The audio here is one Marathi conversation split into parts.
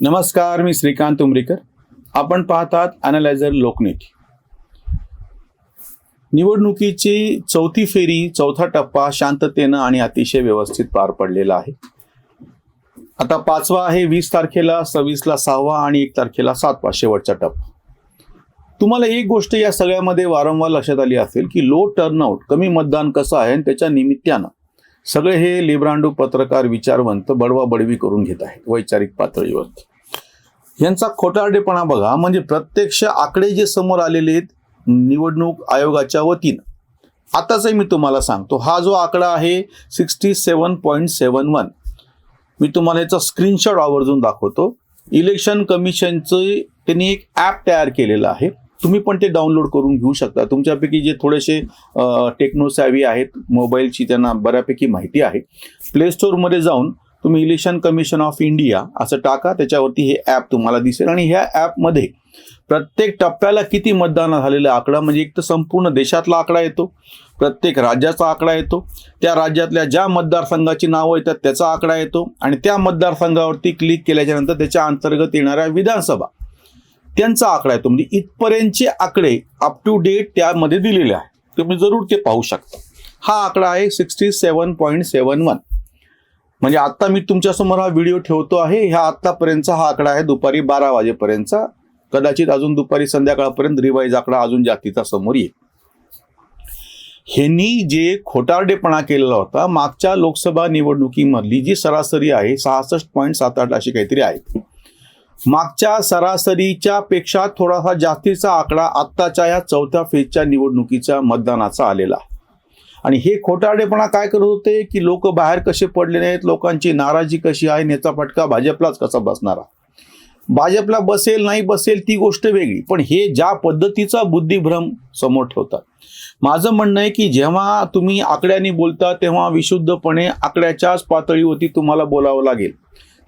नमस्कार मी श्रीकांत उमरीकर. आपण पाहतात अनालायझर लोकनेटी. निवडणुकीची चौथी फेरी चौथा टप्पा शांततेनं आणि अतिशय व्यवस्थित पार पडलेला आहे. आता पाचवा आहे वीस तारखेला सव्वीसला सहावा आणि एक तारखेला सातवा शेवटचा टप्पा. तुम्हाला एक गोष्ट या सगळ्यामध्ये वारंवार लक्षात आली असेल की लो टर्नआउट कमी मतदान कसं आहे आणि त्याच्या निमित्तानं सगळे हे लिब्रांडू पत्रकार विचारवंत बडवा बडवी करून घेत आहेत वैचारिक पातळीवर. यांचा खोटारडेपणा बघा म्हणजे प्रत्यक्ष आकडे जे समोर आलेले आहेत निवडणूक आयोगाच्या वतीनं. आताचही मी तुम्हाला सांगतो हा जो आकडा आहे sixty seven point seven one मी तुम्हाला याचा स्क्रीनशॉट आवर्जून दाखवतो. इलेक्शन कमिशनचं त्यांनी एक ॲप तयार केलेलं आहे. तुम्ही पण ते डाउनलोड करून घेऊ शकता. तुमच्यापैकी जे थोडेसे टेक्नो सॅवी आहेत मोबाईलची त्यांना बऱ्यापैकी माहिती आहे. प्ले स्टोअरमध्ये जाऊन तुम्ही इलेक्शन कमिशन ऑफ इंडिया असं टाका त्याच्यावरती हे ॲप तुम्हाला दिसेल. आणि ह्या ॲपमध्ये प्रत्येक टप्प्याला किती मतदान झालेला आकडा म्हणजे एक तर संपूर्ण देशातला आकडा येतो प्रत्येक राज्याचा आकडा येतो. त्या राज्यातल्या ज्या मतदारसंघाची नावं येतात त्याचा आकडा येतो. आणि त्या मतदारसंघावरती क्लिक केल्याच्यानंतर त्याच्या अंतर्गत येणाऱ्या विधानसभा. त्यांचा आकडा येतो म्हणजे इथपर्यंतचे आकडे अप टू डेट त्यामध्ये दिलेले आहे. तुम्ही जरूर ते पाहू शकता. हा आकडा आहे sixty seven point seven one म्हणजे आत्ता मी तुमच्यासमोर हा व्हिडिओ ठेवतो आहे. ह्या आत्तापर्यंतचा हा आकडा आहे दुपारी बारा वाजेपर्यंतचा. कदाचित अजून दुपारी संध्याकाळपर्यंत रिवाईज आकडा अजून जास्तीचा समोर येईल. ह्यांनी जे खोटारडेपणा केलेला होता मागच्या लोकसभा निवडणुकीमधली जी सरासरी आहे सहासष्ट पॉईंट सात आठ अशी काहीतरी आहे. मागच्या सरासरीच्या पेक्षा थोडासा जास्तीचा आकडा आत्ताच्या या चौथ्या फेजच्या निवडणुकीच्या मतदानाचा आलेला. आणि हे खोटारडेपणा काय करत होते की लोक बाहेर कसे पडले नाहीत लोकांची नाराजी कशी आहे नेचा फटका भाजपलाच कसा बसणार? आहे भाजपला बसेल नाही बसेल ती गोष्ट वेगळी पण हे ज्या पद्धतीचा बुद्धिभ्रम समोर ठेवतात. माझं म्हणणं आहे की जेव्हा तुम्ही आकड्यांनी बोलता तेव्हा विशुद्धपणे आकड्याच्याच पातळीवरती तुम्हाला बोलावं लागेल.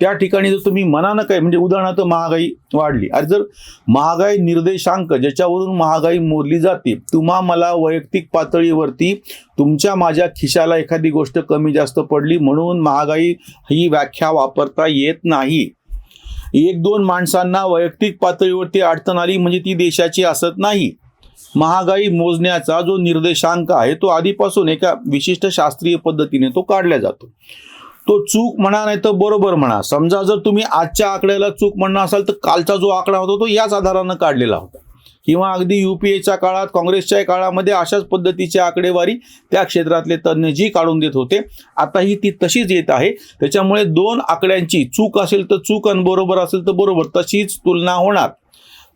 त्या ठिकाणी जर तुम्ही मनानं काय म्हणजे उदाहरणार्थ महागाई वाढली. अरे जर महागाई निर्देशांक ज्याच्यावरून महागाई मोरली जाते तुम्हा मला वैयक्तिक पातळीवरती तुमच्या माझ्या खिशाला एखादी गोष्ट कमी जास्त पडली म्हणून महागाई ही व्याख्या वापरता येत नाही. एक दोन माणसांना वैयक्तिक पातळीवरती अडचण आली म्हणजे ती देशाची असत नाही. महागाई मोजण्याचा जो निर्देशांक आहे तो आधीपासून एका विशिष्ट शास्त्रीय पद्धतीने तो काढला जातो. तो चूक म्हणा नाही तर बरोबर म्हणा. समजा जर तुम्ही आजच्या आकड्याला चूक म्हणणं असाल तर कालचा जो आकडा होता तो याच आधारानं काढलेला होता. किंवा अगदी युपीएच्या काळात काँग्रेसच्या काळामध्ये अशाच पद्धतीची आकडेवारी त्या क्षेत्रातले तज्ज्ञ जी काढून देत होते आताही ती तशीच येत आहे. त्याच्यामुळे दोन आकड्यांची चूक असेल तर चूक आणि बरोबर असेल तर बरोबर तशीच तुलना होणार.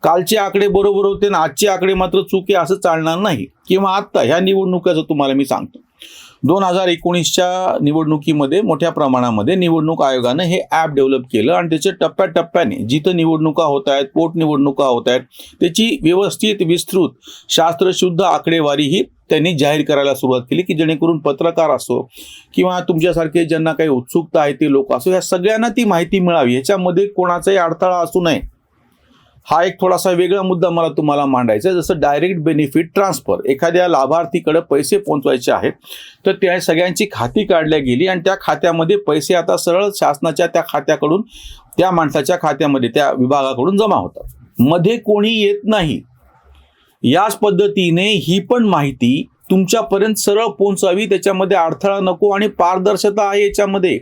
कालचे आकडे बरोबर होते आणि आजचे आकडे मात्र चूक आहे असं चालणार नाही. किंवा आत्ता ह्या निवडणुकाचं तुम्हाला मी सांगतो दोन हजार एकोणीसच्या निवडणुकीमध्ये मोठ्या प्रमाणामध्ये निवडणूक आयोगानं हे ॲप डेव्हलप केलं आणि त्याचे टप्प्याटप्प्याने जिथं निवडणुका होत आहेत पोटनिवडणुका होत आहेत त्याची व्यवस्थित विस्तृत शास्त्रशुद्ध आकडेवारी ही त्यांनी जाहीर करायला सुरुवात केली की जेणेकरून पत्रकार असो किंवा तुमच्यासारखे ज्यांना काही उत्सुकता आहे ते लोक असो या सगळ्यांना ती माहिती मिळावी. याच्यामध्ये कोणाचाही अडथळा असू नये. हा एक थोडासा वेगळा मुद्दा मला तुम्हाला मांडायचा आहे. जसं डायरेक्ट बेनिफिट ट्रान्सफर एखाद्या लाभार्थीकडे पैसे पोहोचवायचे आहेत तर त्या सगळ्यांची खाती काढल्या गेली आणि त्या खात्यामध्ये पैसे आता सरळ शासनाच्या त्या खात्याकडून त्या माणसाच्या खात्यामध्ये त्या विभागाकडून जमा होतात. मध्ये कोणी येत नाही. याच पद्धतीने ही पण माहिती तुमच्यापर्यंत सरळ पोहोचावी त्याच्यामध्ये अडथळा नको आणि पारदर्शकता आहे याच्यामध्ये.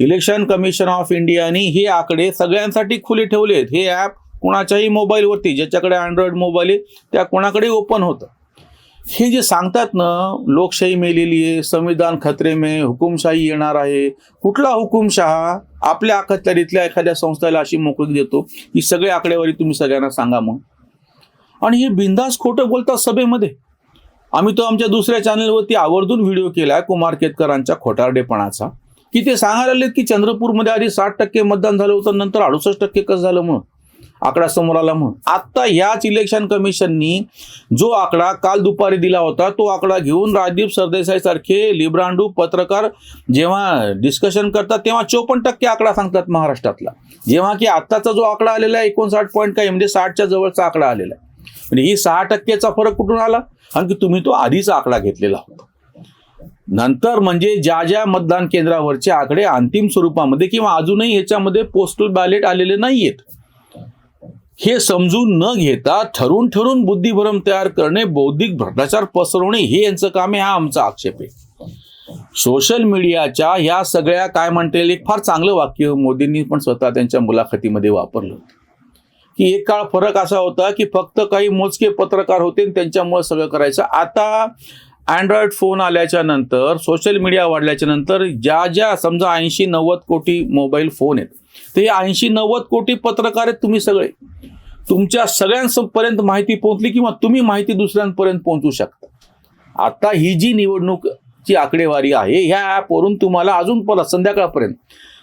इलेक्शन कमिशन ऑफ इंडियाने हे आकडे सगळ्यांसाठी खुले ठेवलेत. हे ॲप कोणाच्याही मोबाईलवरती ज्याच्याकडे अँड्रॉइड मोबाईल आहे त्या कोणाकडे ओपन होतं. हे जे सांगतात ना लोकशाही मेलेली आहे संविधान खतरे में हुकुमशाही येणार आहे कुठला हुकुमशहा आपल्या अखत्यारीतल्या एखाद्या संस्थेला अशी मोकळीक देतो की सगळे आकडेवारी तुम्ही सगळ्यांना सांगा मग. आणि हे बिंदास खोटं बोलतात सभेमध्ये. आम्ही तो आमच्या दुसऱ्या चॅनलवरती आवर्जून व्हिडिओ केला आहे कुमार केतकरांच्या खोटारडेपणाचा. की ते सांगायला आलेत की चंद्रपूरमध्ये आधी साठ टक्के मतदान झालं होतं नंतर अडुसष्ट टक्के कसं झालं म्हणून आकडा समोर आला म्हणून. आता याच इलेक्शन कमिशननी जो आकडा काल दुपारी दिला होता तो आकडा घेऊन राजदीप सरदेसाई सारखे लिब्रांडू पत्रकार जेव्हा डिस्कशन करतात तेव्हा चोपन्न टक्के आकडा सांगतात महाराष्ट्रातला. जेव्हा की आत्ताचा जो आकडा आलेला आहे एकोणसाठ पॉईंट काही म्हणजे साठच्या जवळचा आकडा आलेला आहे. म्हणजे ही सहा टक्केचा फरक कुठून आला? कारण की तुम्ही तो आधीचा आकडा घेतलेला होता. नंतर म्हणजे ज्या ज्या मतदान केंद्रावरचे आकडे अंतिम स्वरूपामध्ये किंवा अजूनही ह्याच्यामध्ये पोस्टल बॅलेट आलेले नाहीयेत. हे समजून न घेता ठरून ठरून बुद्धिभ्रम तयार करणे बौद्धिक भ्रष्टाचार पसरवणे हे यांचं काम आहे हा आमचा आक्षेप आहे. सोशल मीडियाच्या ह्या सगळ्या काय म्हणता येईल एक फार चांगलं वाक्य मोदींनी पण स्वतः त्यांच्या मुलाखतीमध्ये वापरलं होतं. की एक काळ फरक असा होता की फक्त काही मोजके पत्रकार होते आणि त्यांच्यामुळे सगळं करायचं. आता अँड्रॉइड फोन आल्याच्यानंतर सोशल मीडिया वाढल्याच्या नंतर ज्या ज्या समजा ऐंशी नव्वद कोटी मोबाईल फोन आहेत ते ऐंशी नव्वद कोटी पत्रकार आहेत तुम्ही सगळे. तुमच्या सगळ्यांपर्यंत माहिती पोहोचली किंवा तुम्ही माहिती दुसऱ्यांपर्यंत पोहोचू शकता. आता ही जी निवडणूकची आकडेवारी आहे ह्या ॲपवरून तुम्हाला अजून परत संध्याकाळपर्यंत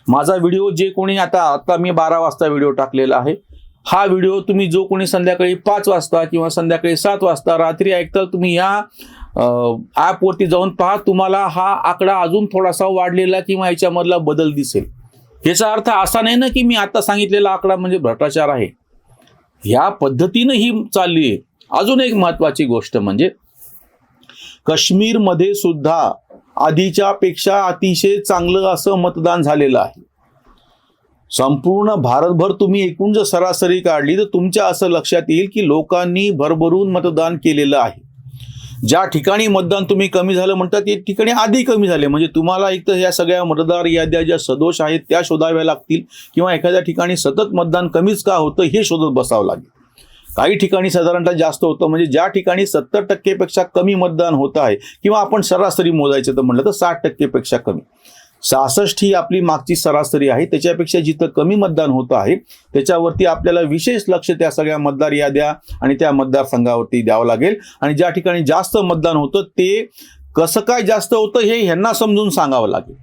माझा व्हिडिओ जे कोणी आता आता मी बारा वाजता व्हिडिओ टाकलेला आहे हा व्हिडिओ तुम्ही जो कोणी संध्याकाळी पाच वाजता किंवा संध्याकाळी सात वाजता रात्री ऐकता तुम्ही या ॲपवरती जाऊन पहा तुम्हाला हा आकडा अजून थोडासा वाढलेला किंवा याच्यामधला बदल दिसेल. याचा अर्थ असा नाही ना की मी आता सांगितलेला आकडा म्हणजे भ्रष्टाचार आहे. ह्या पद्धतीनं ही चालली आहे. अजून एक महत्वाची गोष्ट म्हणजे काश्मीरमध्ये सुद्धा आधीच्या पेक्षा अतिशय चांगलं असं मतदान झालेलं आहे. संपूर्ण भारतभर तुम्ही एकूण जर सरासरी काढली तर तुमच्या असं लक्षात येईल की लोकांनी भरभरून मतदान केलेलं आहे. ज्या ठिकाणी मतदान तुम्ही कमी झालं म्हणतात ते ठिकाणी आधी कमी झाले. म्हणजे तुम्हाला एक तर या सगळ्या मतदार याद्या ज्या सदोष आहेत त्या शोधाव्या लागतील. किंवा एखाद्या ठिकाणी सतत मतदान कमीच का होतं हे शोधत बसावं लागेल. काही ठिकाणी साधारणतः जास्त होतं म्हणजे ज्या ठिकाणी सत्तर टक्केपेक्षा कमी मतदान होत आहे किंवा आपण सरासरी मोजायचं तर म्हटलं तर साठ टक्केपेक्षा कमी. सहासष्ट ही आपली मागची सरासरी आहे. त्याच्यापेक्षा जिथं कमी मतदान होतं आहे त्याच्यावरती आपल्याला विशेष लक्ष त्या सगळ्या मतदार याद्या आणि त्या मतदारसंघावरती द्यावं लागेल. आणि ज्या ठिकाणी जास्त मतदान होतं ते कसं काय जास्त होतं हे ह्यांना समजून सांगावं लागेल.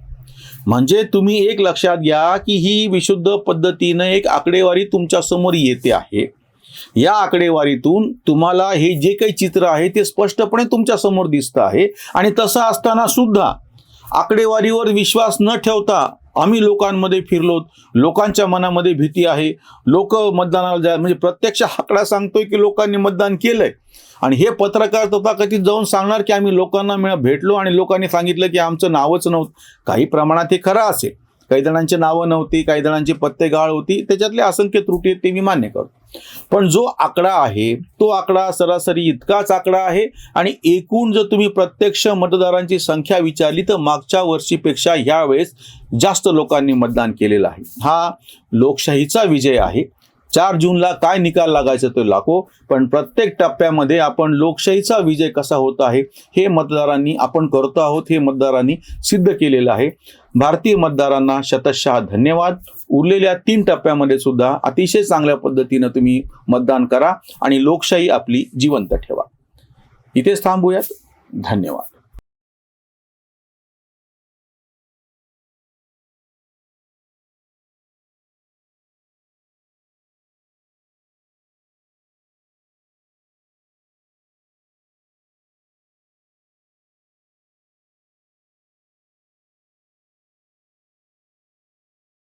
म्हणजे तुम्ही एक लक्षात घ्या की ही विशुद्ध पद्धतीनं एक आकडेवारी तुमच्यासमोर येते आहे. या आकडेवारीतून तुम्हाला हे जे काही चित्र आहे ते स्पष्टपणे तुमच्यासमोर दिसतं आहे. आणि तसं असताना सुद्धा आकडेवारीवर विश्वास न ठेवता आम्ही लोकांमध्ये फिरलोत लोकांच्या मनामध्ये भीती आहे. लोक मतदानाला जा म्हणजे प्रत्यक्ष आकडा सांगतोय की लोकांनी मतदान केलंय. आणि हे पत्रकार तथाकथित जाऊन सांगणार की आम्ही लोकांना मिळ भेटलो आणि लोकांनी सांगितलं की आमचं नावच नव्हतं. काही प्रमाणात हे खरं असेल. काही जणांची नावं नव्हती काही जणांची पत्ते गाळ होती. त्याच्यातले असंख्य त्रुटी आहेत ते मी मान्य करतो. पण जो आकडा आहे तो आकडा सरासरी इतकाच आकडा आहे आणि एकूण जर तुम्ही प्रत्यक्ष मतदारांची संख्या विचारली तर मागच्या वर्षीपेक्षा यावेळेस जास्त लोकांनी मतदान केलेलं आहे. हा लोकशाहीचा विजय आहे. चार जूनला काय निकाल लागायचा तो लाखो. पण प्रत्येक टप्प्यामध्ये आपण लोकशाहीचा विजय कसा होत आहे हे मतदारांनी आपण करतो आहोत हे मतदारांनी सिद्ध केलेलं आहे. भारतीय मतदारांना शतशः धन्यवाद. उरलेल्या तीन टप्प्यामध्ये सुद्धा अतिशय चांगल्या पद्धतीनं तुम्ही मतदान करा आणि लोकशाही आपली जिवंत ठेवा. इथेच थांबूयात. धन्यवाद.